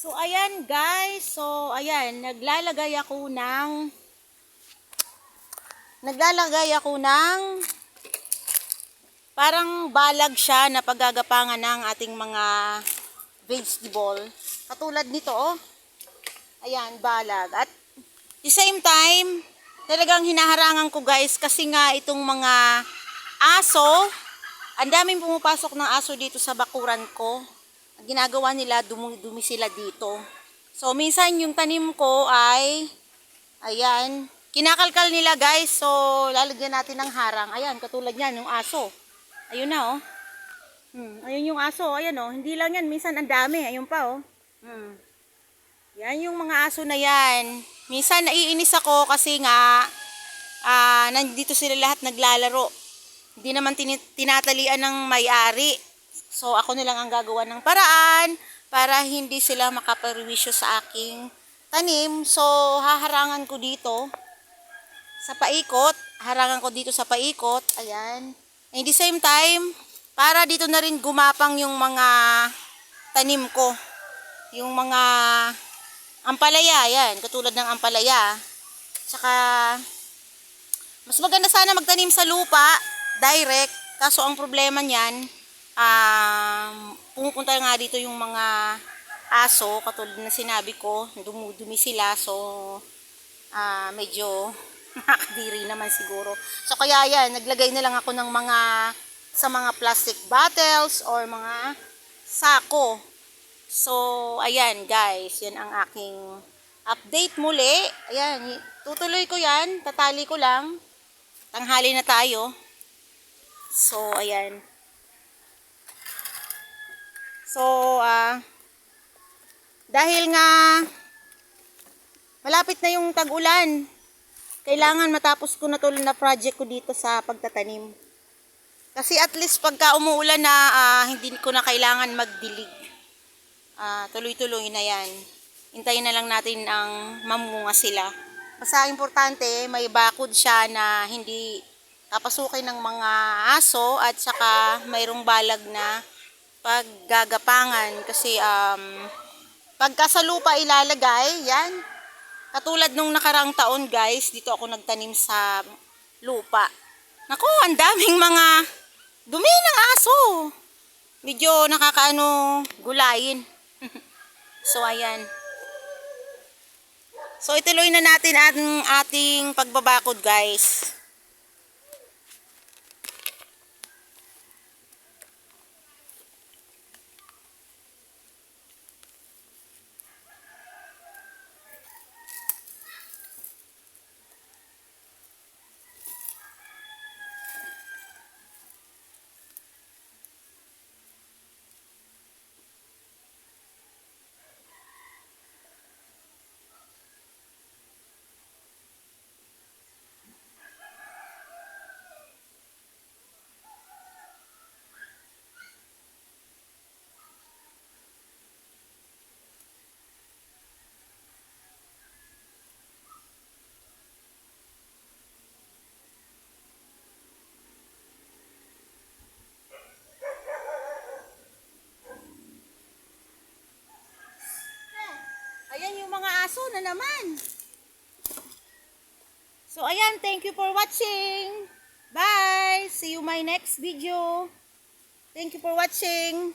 So, ayan guys. So, ayan. Naglalagay ako ng... Naglalagay ako ng... Parang balag siya na paggagapangan ng ating mga vegetable. Katulad nito, oh. Ayan, balag. At the same time, talagang hinaharangan ko guys kasi nga itong mga aso, ang daming pumapasok ng aso dito sa bakuran ko. Ginagawa nila, dumi-dumi sila dito. So, minsan yung tanim ko ay, ayan, kinakalkal nila guys. So, lalagyan natin ng harang. Ayan, katulad yan, yung aso. Ayun na, oh. Hmm, ayun yung aso, ayan, oh. Hindi lang yan, minsan ang dami. Ayun pa, oh. Hmm. Yan yung mga aso na yan. Minsan naiinis ako kasi nga, ah, nandito sila lahat naglalaro. Hindi naman tini- tinatalian ng may-ari. So, ako na lang ang gagawa ng paraan para hindi sila makaperwisyo sa aking tanim. So, haharangan ko dito sa paikot. Harangan ko dito sa paikot. Ayan. And the same time, para dito na rin gumapang yung mga tanim ko. Yung mga ampalaya, yan. Katulad ng ampalaya. Tsaka, mas maganda sana magtanim sa lupa, direct. Kaso ang problema niyan, um, pumupunta nga dito yung mga aso, katulad na sinabi ko, dumudumi sila. So, ah medyo nakakadiri naman siguro. So kaya yan, naglagay na lang ako ng mga sa mga plastic bottles or mga sako. So, ayan guys, yan ang aking update muli. Ayan, tutuloy ko yan, tatali ko lang. Tanghali na tayo. So, ayan. So, ah, dahil nga malapit na yung tag-ulan, kailangan matapos ko na to na project ko dito sa pagtatanim. Kasi at least pagka umuulan na, ah, hindi ko na kailangan magdilig. Ah, tuloy-tuloy na yan. Hintayin na lang natin ang mamunga sila. Basta importante, may bakod siya na hindi papasukin ng mga aso at saka mayroong balag na paggagapangan. Kasi um, pagka sa lupa ilalagay, yan, Katulad nung nakarang taon guys, dito ako nagtanim sa lupa. Naku, ang daming mga dumi ng aso. Medyo nakakaano gulayin. so ayan. So ituloy na natin ang ating pagbabakod guys. Ayan yung mga aso na naman. So ayan, thank you for watching. Bye! See you my next video. Thank you for watching.